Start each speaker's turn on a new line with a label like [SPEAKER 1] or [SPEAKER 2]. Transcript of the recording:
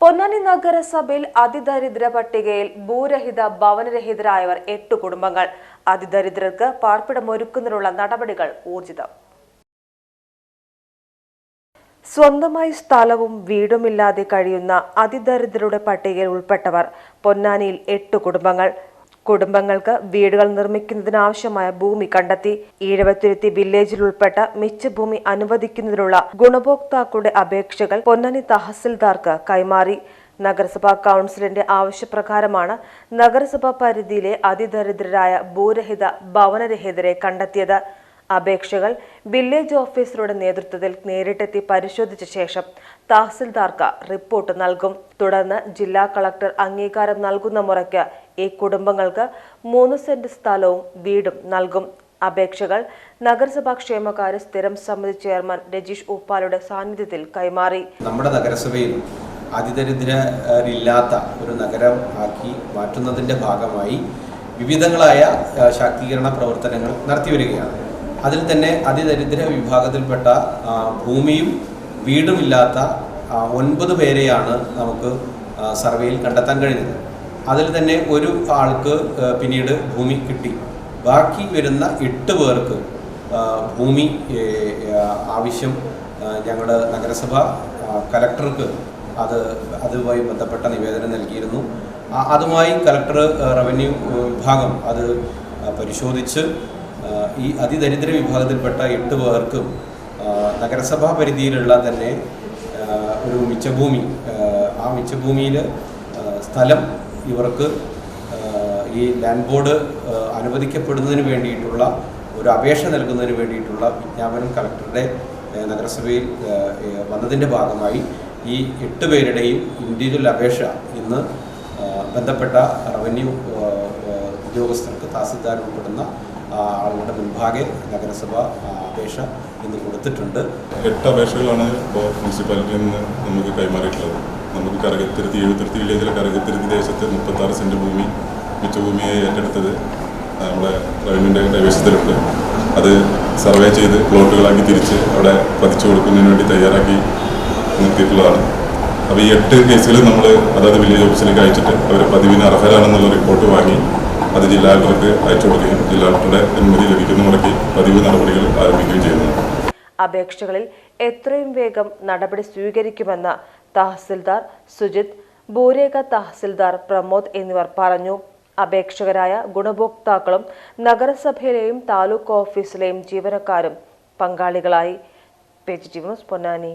[SPEAKER 1] പൊന്നാനി നഗരസഭയിൽ അതിദരിദ്ര പട്ടികയിൽ ഭൂരഹിത ഭവനരഹിതരായവർ എട്ട് കുടുംബങ്ങൾ. അതിദരിദ്രർക്ക് പാർപ്പിടമൊരുക്കുന്നതിനുള്ള നടപടികൾ ഊർജിതം. സ്വന്തമായി സ്ഥലവും വീടുമില്ലാതെ കഴിയുന്ന അതിദരിദ്രരുടെ പട്ടികയിൽ ഉൾപ്പെട്ടവർ പൊന്നാനിയിൽ എട്ട് കുടുംബങ്ങൾ. കുടുംബങ്ങൾക്ക് വീടുകൾ നിർമ്മിക്കുന്നതിനാവശ്യമായ ഭൂമി കണ്ടെത്തി. ഈഴവത്തുരുത്തി വില്ലേജിൽ ഉൾപ്പെട്ട മിച്ചഭൂമി അനുവദിക്കുന്നതിനുള്ള ഗുണഭോക്താക്കളുടെ അപേക്ഷകൾ പൊന്നാനി തഹസിൽദാർക്ക് കൈമാറി. നഗരസഭാ കൗൺസിലിന്റെ ആവശ്യപ്രകാരമാണ് നഗരസഭാ പരിധിയിലെ അതിദരിദ്രരായ ഭൂരഹിത ഭവനരഹിതരെ കണ്ടെത്തിയത്. അപേക്ഷകൾ വില്ലേജ് ഓഫീസറുടെ നേതൃത്വത്തിൽ നേരിട്ടെത്തി പരിശോധിച്ച ശേഷം തഹസിൽദാർക്ക് റിപ്പോർട്ട് നൽകും. തുടർന്ന് ജില്ലാ കളക്ടർ അംഗീകാരം നൽകുന്ന മുറയ്ക്ക് ഈ കുടുംബങ്ങൾക്ക് മൂന്ന് സെന്റ് സ്ഥലവും വീടും നൽകും. അപേക്ഷകൾ നഗരസഭാ ക്ഷേമകാര്യ സ്ഥിരം സമിതി ചെയർമാൻ രജീഷ് ഉപ്പാലയുടെ സാന്നിധ്യത്തിൽ കൈമാറി.
[SPEAKER 2] നമ്മുടെ നഗരസഭയിൽ അതിദരിദ്രരില്ലാത്ത ഒരു നഗരം ആക്കി മാറ്റുന്നതിന്റെ ഭാഗമായി വിവിധങ്ങളായ ശാക്തീകരണ പ്രവർത്തനങ്ങൾ നടത്തിവരികയാണ്. അതിൽ തന്നെ അതിദരിദ്ര വിഭാഗത്തിൽപ്പെട്ട ഭൂമിയും വീടുമില്ലാത്ത ഒൻപത് പേരെയാണ് നമുക്ക് സർവേയിൽ കണ്ടെത്താൻ കഴിഞ്ഞത്. അതിൽ തന്നെ ഒരു ആൾക്ക് പിന്നീട് ഭൂമി കിട്ടി. ബാക്കി വരുന്ന എട്ട് പേർക്ക് ഭൂമി ആവശ്യം ഞങ്ങളുടെ നഗരസഭ കലക്ടർക്ക് അത് അതുമായി ബന്ധപ്പെട്ട നിവേദനം നൽകിയിരുന്നു. അതുമായി കലക്ടർ റവന്യൂ വിഭാഗം അത് പരിശോധിച്ച് ഈ അതിദരിദ്ര വിഭാഗത്തിൽപ്പെട്ട എട്ട് പേർക്കും നഗരസഭാ പരിധിയിലുള്ള തന്നെ ഒരു മിച്ചഭൂമി ആ, മിച്ചഭൂമിയിൽ സ്ഥലം ഇവർക്ക് ഈ ലാൻഡ് ബോർഡ് അനുവദിക്കപ്പെടുന്നതിന് വേണ്ടിയിട്ടുള്ള ഒരു അപേക്ഷ നൽകുന്നതിന് വേണ്ടിയിട്ടുള്ള വിജ്ഞാപനം കളക്ടറുടെ നഗരസഭയിൽ വന്നതിന്റെ ഭാഗമായി ഈ എട്ട് പേരുടെയും ഇൻഡിവിജ്വൽ അപേക്ഷ ഇന്ന് ബന്ധപ്പെട്ട റവന്യൂ ഉദ്യോഗസ്ഥർക്ക് തഹസിൽദാർ ഉൾപ്പെടുന്ന ആളുകളുടെ മുൻപാകെ നഗരസഭ അപേക്ഷ ഇന്ന് കൊടുത്തിട്ടുണ്ട്.
[SPEAKER 3] എട്ട് അപേക്ഷകളാണ് ഇപ്പോൾ മുനിസിപ്പാലിറ്റിയിൽ നിന്ന് നമുക്ക് കൈമാറിയിട്ടുള്ളത്. നമുക്ക് കരകത്തിരുത്തി എഴുപത്തിരുത്തി വില്ലേജിലെ കരകത്തിരുത്തി ദേശത്ത് മുപ്പത്താറ് സെന്റ് ഭൂമി മിച്ചഭൂമിയായി ഏറ്റെടുത്തത് നമ്മുടെ റവന്യൂന്റെ കൈവശത്തിലുണ്ട്. അത് സർവേ ചെയ്ത് പ്ലോട്ടുകളാക്കി തിരിച്ച് അവിടെ പതിച്ചു കൊടുക്കുന്നതിന് വേണ്ടി തയ്യാറാക്കി നിർത്തിയിട്ടുള്ളതാണ്. അപ്പോൾ ഈ എട്ട് കേസുകൾ നമ്മൾ അതായത് വില്ലേജ് ഓഫീസിലേക്ക് അയച്ചിട്ട് അവർ പതിവിന് അർഹരാണെന്നുള്ള റിപ്പോർട്ട് വാങ്ങി അത് ജില്ലാ കളക്ടർക്ക് അയച്ചു കൊടുക്കുകയും ജില്ലാ കളക്ടറുടെ അനുമതി ലഭിക്കുന്ന മുറയ്ക്ക് പതിവ് നടപടികൾ ആരംഭിക്കുകയും ചെയ്യുന്നു.
[SPEAKER 1] അപേക്ഷകളിൽ എത്രയും വേഗം നടപടി സ്വീകരിക്കുമെന്ന് തഹസിൽദാർ സുജിത് ഭൂരേഖ തഹസിൽദാർ പ്രമോദ് എന്നിവർ പറഞ്ഞു. അപേക്ഷകരായ ഗുണഭോക്താക്കളും നഗരസഭയിലെയും താലൂക്ക് ഓഫീസിലെയും ജീവനക്കാരും പങ്കാളികളായി. Page news Ponnani.